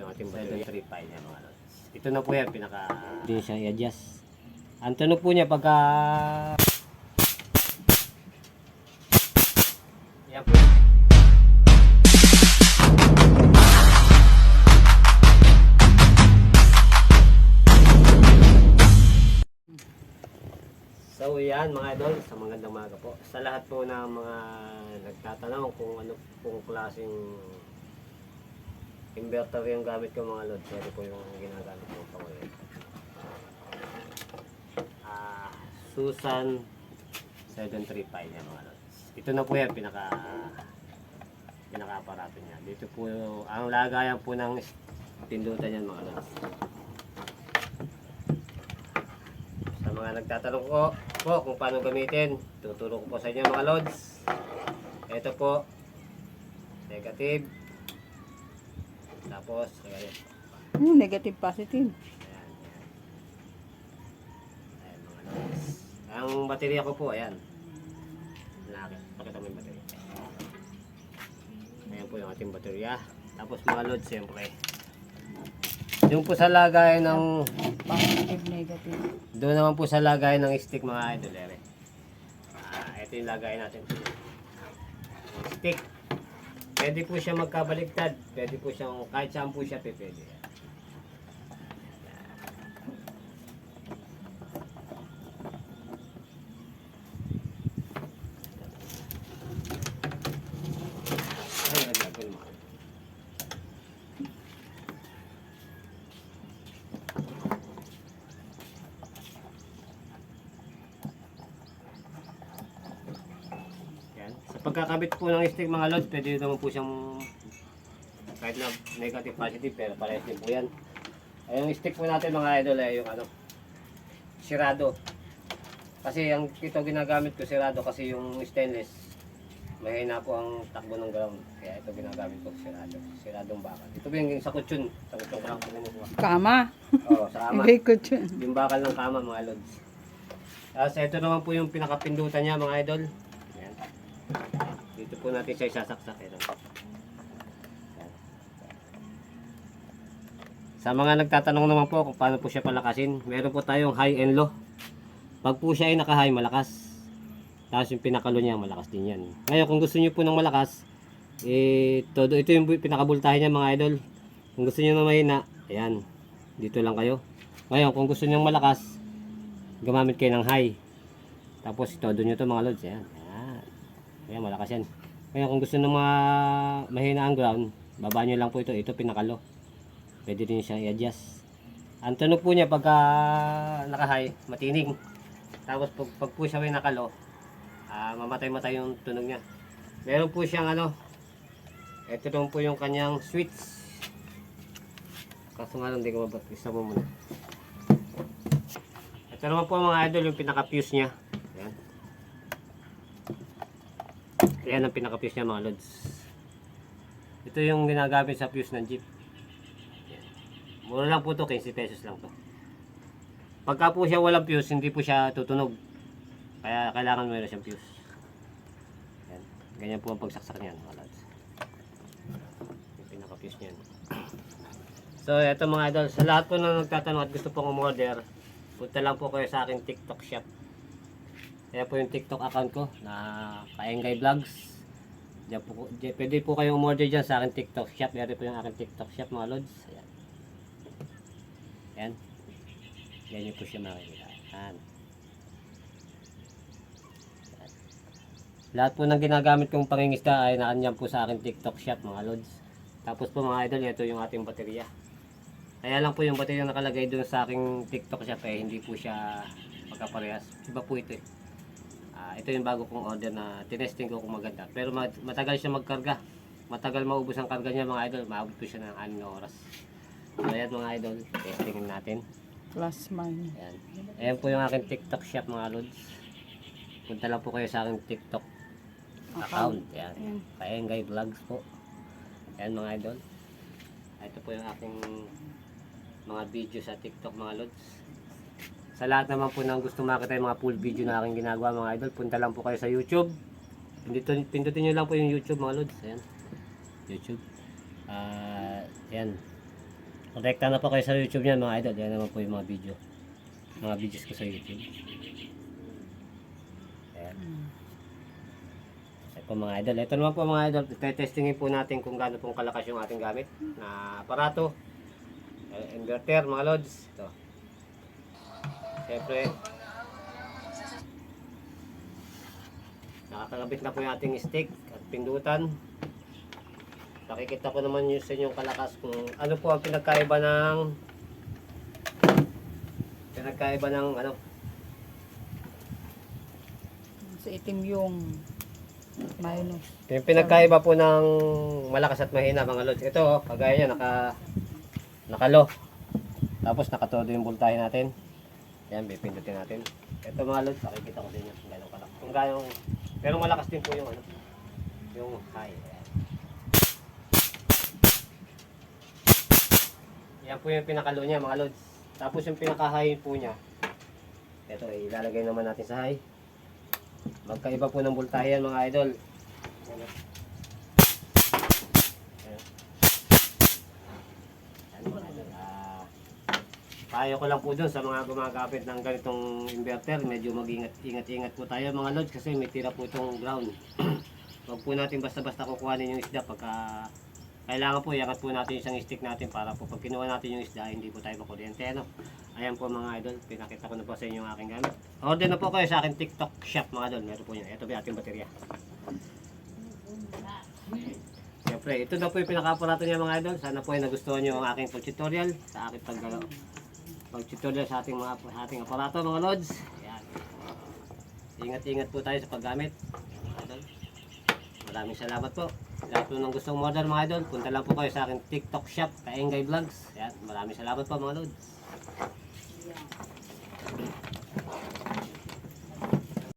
yung ating battery 3.5 niya mga lods. Ito na po yan, pinaka... Hindi siya i-adjust. Ang tanong po niya pagka... Yan po. So yan mga idol, sa magandang maga po. Sa lahat po ng mga nagtatanong kung ano pong klaseng inverter yung gamit ko mga lods, ito po yung ginagamit ko pa ngayon. Ah, Susan 735 yan mga lods. Ito na po yan, pinaka pinaka-aparato niya. Dito po ang lagayan po ng pindutan yan mga lods. Sa mga nagtatanong ko po kung paano gamitin, tuturo ko po sa inyo mga lods. Ito po, negative. Tapos, ayan, Hmm, negative positive. ayan, ayan. Ayan mga. Ang baterya ko po, ayan. Laki. Pakita mo yung baterya. Ayan po yung ating baterya. Tapos mga lods, siyempre. Yung po sa lagay ng Positive, negative. doon naman po sa lagay ng stick mga idol ere. Ah, ito yung lagay natin. Stick. Pwede po siya magkabaliktad. Pwede po siyang kahit saan po siya pwede. Ay, naglag ko naman. Yan. Sa pagkakabit po ng stick mga lods, pwede naman po siyang kahit na negative positive pero parehas din po yan. Ay, yung stick po natin mga idol ay yung ano, sirado. Kasi ang ito ginagamit ko sirado kasi yung stainless mahina po ang takbo ng ground. Kaya ito ginagamit ko sirado. Siradong bakal. Ito po yung sa kutsyon. Sa kutsyon ko lang po. Kama. Oo, sa ama. Hindi dyan. Yung bakal ng kama mga lods. Tapos ito naman po yung pinakapindutan niya mga idol. Ayan. Dito po natin siya isasaksak. Ayan. Sa mga nagtatanong naman po kung paano po siya palakasin, meron po tayong high and low. Pag po siya ay naka-high, malakas. Tapos yung pinakalo niya, malakas din yan. Ngayon, kung gusto niyo po ng malakas, eh, todo, ito yung pinakabultahe niya mga idol. Kung gusto niyo na mahina, ayan, dito lang kayo. Ngayon, kung gusto niyo malakas, gumamit kayo ng high. Tapos todo nyo to mga lods. Yan. Yan. Ayan, malakas yan. Ngayon, kung gusto nyo mga mahina ang ground, baba nyo lang po ito. Ito pinakalo. Pwede din siya i-adjust. Ang tunog po niya pagka naka-high, matinig. Tapos pag, pag po siya may nakalo, ah, mamatay-matay yung tunog niya. Meron po siyang ano, ito naman po yung kanyang switch. Kaso nga lang, hindi ko mabat. Isa mo muna. Ito naman po mga idol yung pinaka-fuse niya. Ayan. Ang pinaka-fuse niya mga lods. Ito yung ginagamit sa fuse ng jeep. Ayan. Mura lang po to, 15 pesos lang to. Pagka po siya walang fuse, hindi po siya tutunog. Kaya kailangan meron siyang fuse. Ayan. Ganyan po ang pagsaksak niyan mga lods. Yung pinaka-fuse niyan. So, eto mga idol, sa lahat po na nagtatanong at gusto pong umorder, punta lang po kayo sa aking TikTok shop. Kaya po yung TikTok account ko na Kaengay Vlogs. Diyan po, diyan, pwede po kayong umorder dyan sa aking TikTok shop. Meron po yung aking TikTok shop mga lods. Ayan. Ayan. Yan yung po siya makikita. Ayan. Ayan. Lahat po ng ginagamit kong pangingisda ay nakanyan po sa aking TikTok shop mga lods. Tapos po mga idol, ito yung ating baterya. Kaya lang po yung baterya nakalagay doon sa aking TikTok shop eh, hindi po siya magkaparehas. Iba po ito eh. Ah, ito yung bago kong order na tinesting ko kung maganda. Pero mat- matagal siya magkarga. Matagal maubos ang karga niya mga idol. Maabot po siya ng 6 na oras. So ayan mga idol, testingin natin. Plus minus. Ayan. Ayan po yung aking TikTok shop mga lods. Punta lang po kayo sa aking TikTok account. Ayan. Ayan. Kaengay Vlogs po. Ayan mga idol. Ito po yung aking mga video sa TikTok mga lods. Sa lahat naman po ng gusto makita yung mga full video na aking ginagawa mga idol, punta lang po kayo sa YouTube. Pindutin, pindutin nyo lang po yung YouTube mga lods. Ayan. YouTube. Ah, ayan. Konekta na po kayo sa YouTube niyan mga idol. Yan naman po yung mga video. Mga videos ko sa YouTube. Ayan. Ayan po mga idol. Ito naman po mga idol. Testingin po natin kung gaano pong kalakas yung ating gamit na aparato. Eh, Inverter mga lods. Ito. Siyempre. Nakakagabit na po yung ating stick at pindutan. Nakikita ko naman yung sa inyong kalakas kung ano po ang pinagkaiba ng pinagkaiba ng ano Sa itim yung minus. yung pinagkaiba po ng malakas at mahina mga lods ito oh, kagaya niya naka nakalo tapos nakatodo yung voltahe natin yan pipindutin natin. Ito mga lods nakikita ko din yung kung gano'ng kalakas kung gano'ng pero malakas din po yung ano yung high Ayan. yan po yung pinakalo niya mga lods. Tapos yung pinaka-high po niya. Ito ilalagay naman natin sa high. Magkaiba po ng voltahe yan mga idol. Ayan. Ayan. Ayan, mga idol. Ah, payo ko lang po dun sa mga gumagamit ng ganitong inverter, medyo mag-ingat-ingat po tayo mga lods kasi may tira po itong ground. Huwag po natin basta-basta kukuhanin yung isda pagka kailangan po iangat po natin isang stick natin para po pag kinuha natin yung isda hindi po tayo makuryente ano. Ayan po mga idol, pinakita ko na po sa inyo yung aking gamit. Order na po kayo sa akin TikTok shop mga idol, meron po yun. Ito po ating baterya. Siyempre, ito na po yung pinaka-aparato niya mga idol. Sana po ay nagustuhan niyo ang aking tutorial sa aking pag pag-tutorial sa ating mga sa ating aparato mga lods. Ayan. Ingat-ingat po tayo sa paggamit. Maraming salamat po. Lahat po ng gustong order mga idol, punta lang po kayo sa aking TikTok shop, Kaengay Vlogs. Ayan. Maraming salamat po mga lods.